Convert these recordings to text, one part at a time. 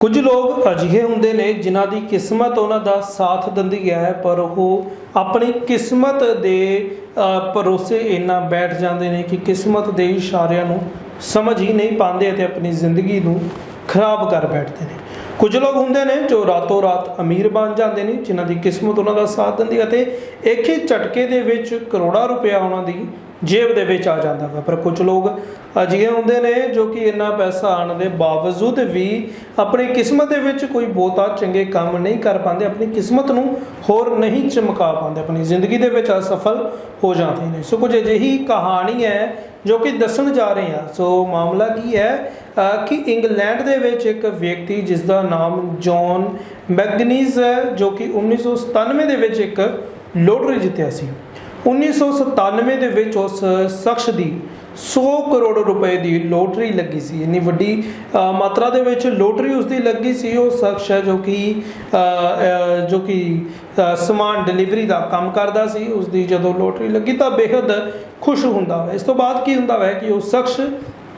ਕੁਝ ਲੋਕ ਅਜਿਹੇ ਹੁੰਦੇ ਨੇ ਜਿਨ੍ਹਾਂ ਦੀ ਕਿਸਮਤ ਉਹਨਾਂ ਦਾ ਸਾਥ ਦਿੰਦੀ ਹੈ, ਪਰ ਉਹ ਆਪਣੀ ਕਿਸਮਤ ਦੇ ਭਰੋਸੇ ਇੰਨਾ ਬੈਠ ਜਾਂਦੇ ਨੇ ਕਿ ਕਿਸਮਤ ਦੇ ਇਸ਼ਾਰਿਆਂ ਨੂੰ ਸਮਝ ਹੀ ਨਹੀਂ ਪਾਉਂਦੇ ਅਤੇ ਆਪਣੀ ਜ਼ਿੰਦਗੀ ਨੂੰ ਖਰਾਬ ਕਰ ਬੈਠਦੇ ਨੇ। ਕੁਝ ਲੋਕ ਹੁੰਦੇ ਨੇ ਜੋ ਰਾਤੋਂ ਰਾਤ ਅਮੀਰ ਬਣ ਜਾਂਦੇ ਨੇ, ਜਿਨ੍ਹਾਂ ਦੀ ਕਿਸਮਤ ਉਹਨਾਂ ਦਾ ਸਾਥ ਦਿੰਦੀ ਅਤੇ ਇੱਕ ਹੀ ਝਟਕੇ ਦੇ ਵਿੱਚ ਕਰੋੜਾਂ ਰੁਪਇਆ ਉਹਨਾਂ ਦੀ ਜੇਬ ਦੇ ਵਿੱਚ ਆ ਜਾਂਦਾ ਹੈ ਪਰ ਕੁਝ ਲੋਕ ਅਜਿਹੇ ਹੁੰਦੇ ਨੇ ਜੋ ਕਿ ਇੰਨਾ ਪੈਸਾ ਆਉਣ ਦੇ ਬਾਵਜੂਦ ਵੀ ਆਪਣੀ ਕਿਸਮਤ ਦੇ ਵਿੱਚ ਕੋਈ ਬਹੁਤਾ ਚੰਗੇ ਕੰਮ ਨਹੀਂ ਕਰ ਪਾਉਂਦੇ, ਆਪਣੀ ਕਿਸਮਤ ਨੂੰ ਹੋਰ ਨਹੀਂ ਚਮਕਾ ਪਾਉਂਦੇ, ਆਪਣੀ ਜ਼ਿੰਦਗੀ ਦੇ ਵਿੱਚ ਅਸਫਲ ਹੋ ਜਾਂਦੇ ਨੇ। ਸੋ ਕੁਝ ਅਜਿਹੀ ਕਹਾਣੀ ਹੈ ਜੋ ਕਿ ਦੱਸਣ ਜਾ ਰਹੇ ਹਾਂ। ਸੋ ਮਾਮਲਾ ਕੀ ਹੈ ਕਿ ਇੰਗਲੈਂਡ ਦੇ ਵਿੱਚ ਇੱਕ ਵਿਅਕਤੀ ਜਿਸ ਦਾ ਨਾਮ ਜੌਨ ਮੈਗਨੀਜ਼ ਹੈ, ਜੋ ਕਿ 1997 ਦੇ ਵਿੱਚ ਇੱਕ ਲੋਟਰੀ ਜਿੱਤਿਆ ਸੀ। 1997 ਦੇ ਵਿੱਚ ਉਸ ਸ਼ਖਸ ਦੀ 100 ਕਰੋੜ ਰੁਪਏ ਦੀ ਲੋਟਰੀ ਲੱਗੀ ਸੀ। ਇੰਨੀ ਵੱਡੀ ਮਾਤਰਾ ਦੇ ਵਿੱਚ ਲੋਟਰੀ ਉਸ ਦੀ ਲੱਗੀ ਸੀ। ਉਹ ਸ਼ਖਸ ਹੈ ਜੋ ਕਿ ਜੋ ਕਿ ਸਮਾਨ ਡਿਲੀਵਰੀ ਦਾ ਕੰਮ ਕਰਦਾ ਸੀ। ਉਸ ਦੀ ਜਦੋਂ ਲੋਟਰੀ ਲੱਗੀ ਤਾਂ ਬੇहद ਖੁਸ਼ ਹੁੰਦਾ ਹੈ ਇਸ ਤੋਂ ਬਾਅਦ ਕੀ ਹੁੰਦਾ ਹੈ ਕਿ ਉਹ ਸ਼ਖਸ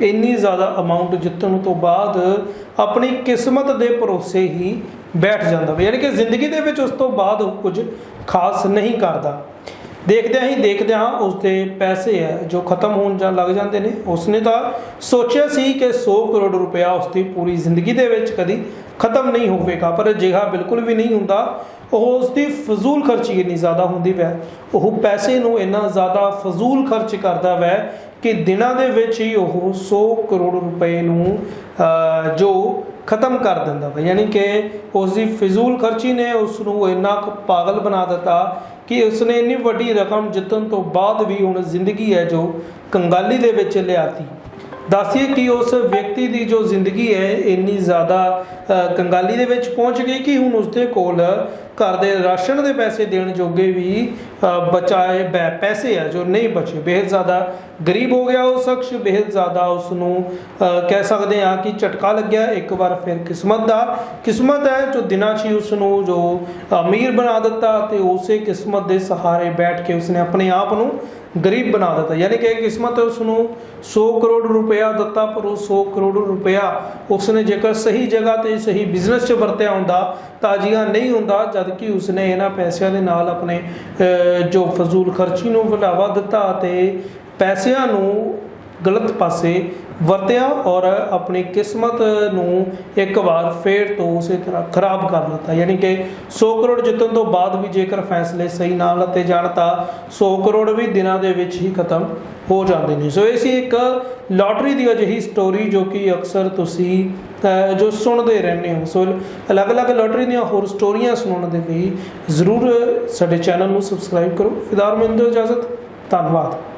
ਇੰਨੀ ਜ਼ਿਆਦਾ ਅਮਾਉਂਟ ਜਿੱਤਣ ਤੋਂ ਬਾਅਦ ਆਪਣੀ ਕਿਸਮਤ ਦੇ ਭਰੋਸੇ ਹੀ ਬੈਠ ਜਾਂਦਾ ਹੈ ਯਾਨੀ ਕਿ ਜ਼ਿੰਦਗੀ ਦੇ ਵਿੱਚ ਉਸ ਤੋਂ ਬਾਅਦ ਕੁਝ ਖਾਸ ਨਹੀਂ ਕਰਦਾ। ਦੇਖਦਿਆਂ ਹੀ ਦੇਖਦਿਆਂ ਉਸਦੇ ਪੈਸੇ ਹੈ, ਜੋ ਖਤਮ ਹੋਣ ਜਾਂ ਲੱਗ ਜਾਂਦੇ ਨੇ, ਉਸਨੇ ਤਾਂ ਸੋਚਿਆ ਸੀ ਕਿ 100 ਕਰੋੜ ਰੁਪਇਆ ਉਸਦੀ ਪੂਰੀ ਜ਼ਿੰਦਗੀ ਦੇ ਵਿੱਚ ਕਦੀ ਖਤਮ ਨਹੀਂ ਹੋਵੇਗਾ, ਪਰ ਅਜਿਹਾ ਬਿਲਕੁਲ ਵੀ ਨਹੀਂ ਹੁੰਦਾ। ਉਹ ਉਸਦੀ ਫਜ਼ੂਲ ਖਰਚੀ ਇੰਨੀ ਜ਼ਿਆਦਾ ਹੁੰਦੀ ਵੈ। ਉਹ ਪੈਸੇ ਨੂੰ ਇੰਨਾ ਜ਼ਿਆਦਾ ਫਜ਼ੂਲ ਖਰਚ ਕਰਦਾ ਵੈ ਕਿ ਦਿਨਾਂ ਦੇ ਵਿੱਚ ਹੀ ਉਹ 100 ਕਰੋੜ ਰੁਪਏ ਨੂੰ ਜੋ ਖਤਮ ਕਰ ਦਿੰਦਾ ਵਾ। ਯਾਨੀ ਕਿ ਉਸ ਦੀ ਫਿਜ਼ੂਲ ਖਰਚੀ ਨੇ ਉਸ ਨੂੰ ਇੰਨਾ ਕੁ ਪਾਗਲ ਬਣਾ ਦਿੱਤਾ ਕਿ ਉਸ ਇੰਨੀ ਵੱਡੀ ਰਕਮ ਜਿੱਤਣ ਤੋਂ ਬਾਅਦ ਵੀ ਹੁਣ ਜ਼ਿੰਦਗੀ ਹੈ ਜੋ ਕੰਗਾਲੀ ਦੇ ਵਿੱਚ ਲਿਆਤੀ। ਦੱਸੀਏ ਕਿ ਉਸ ਵਿਅਕਤੀ ਦੀ ਜੋ ਜ਼ਿੰਦਗੀ ਹੈ ਇੰਨੀ ਜ਼ਿਆਦਾ ਅ, ਕੰਗਾਲੀ ਦੇ ਵਿੱਚ ਪਹੁੰਚ ਗਈ ਕਿ ਹੁਣ ਉਸਦੇ ਕੋਲ ਘਰ ਦੇ ਰਾਸ਼ਨ ਦੇ ਪੈਸੇ ਦੇਣ ਜੋਗੇ ਵੀ ਬਚਾਏ, ਬੈ, ਪੈਸੇ ਆ ਜੋ ਨਹੀਂ ਬਚੇ। ਬੇਹਦ ਜ਼ਿਆਦਾ ਗਰੀਬ ਹੋ ਗਿਆ ਉਹ ਸ਼ਖਸ, ਬੇਹਦ ਜ਼ਿਆਦਾ ਉਸ ਨੂੰ ਕਹਿ ਸਕਦੇ ਆ ਕਿ ਝਟਕਾ ਲੱਗਿਆ। ਇੱਕ ਵਾਰ ਫਿਰ ਕਿਸਮਤ ਦਾ, ਕਿਸਮਤ ਹੈ ਜੋ ਦਿਨਾਂ 'ਚ ਹੀ ਉਸ ਨੂੰ ਜੋ ਅਮੀਰ ਬਣਾ ਦਿੱਤਾ ਤੇ ਉਸੇ ਕਿਸਮਤ ਦੇ ਸਹਾਰੇ ਬੈਠ ਕੇ ਉਸਨੇ ਆਪਣੇ ਆਪ ਨੂੰ ਗਰੀਬ ਬਣਾ ਦਿੱਤਾ। ਯਾਨੀ ਕਿ ਕਿਸਮਤ ਉਸ ਨੂੰ 100 ਕਰੋੜ ਰੁਪਇਆ ਦਿੱਤਾ, ਪਰ ਉਹ 100 ਕਰੋੜ ਰੁਪਇਆ ਉਸਨੇ ਜੇਕਰ ਸਹੀ ਜਗ੍ਹਾ ਤੇ, ਸਹੀ ਬਿਜ਼ਨਸ 'ਚ ਵਰਤਿਆ ਹੁੰਦਾ ਤਾਂ ਅਜਿਹਾ ਨਹੀਂ ਹੁੰਦਾ ਜਦ ਕਿ ਉਸਨੇ ਇਹਨਾਂ ਪੈਸਿਆਂ ਦੇ ਨਾਲ ਆਪਣੇ ਜੋ ਫਜ਼ੂਲ ਖਰਚੀ ਨੂੰ ਵਧਾਵਾ ਦਿੱਤਾ ਅਤੇ ਪੈਸਿਆਂ ਨੂੰ ਗਲਤ ਪਾਸੇ ਵਰਤਿਆ ਔਰ ਆਪਣੀ ਕਿਸਮਤ ਨੂੰ ਇੱਕ ਵਾਰ ਫੇਰ ਤੋਂ ਉਸੇ ਤਰ੍ਹਾਂ ਖਰਾਬ ਕਰ ਦਿੱਤਾ। ਯਾਨੀ ਕਿ 100 ਕਰੋੜ ਜਿੱਤਣ ਤੋਂ ਬਾਅਦ ਵੀ ਜੇਕਰ ਫੈਸਲੇ ਸਹੀ ਨਾ ਲੱਤੇ ਜਾਣ ਤਾਂ 100 ਕਰੋੜ ਵੀ ਦਿਨਾਂ ਦੇ ਵਿੱਚ ਹੀ ਖਤਮ ਹੋ ਜਾਂਦੇ ਨੇ। ਸੋ ਇਹ ਸੀ ਇੱਕ ਲਾਟਰੀ ਦੀ ਅਜਿਹੀ ਸਟੋਰੀ ਜੋ ਕਿ ਅਕਸਰ ਤੁਸੀਂ ਜੋ ਸੁਣਦੇ ਰਹਿੰਦੇ ਹੋ। ਸੋ ਅਲੱਗ-ਅਲੱਗ ਲਾਟਰੀ ਦੀਆਂ ਹੋਰ ਸਟੋਰੀਆਂ ਸੁਣਨ ਦੇ ਲਈ ਜ਼ਰੂਰ ਸਾਡੇ ਚੈਨਲ ਨੂੰ ਸਬਸਕ੍ਰਾਈਬ ਕਰੋ। ਫਿਦਾਰ ਮਿੰਦੋ ਇਜਾਜ਼ਤ। ਧੰਨਵਾਦ।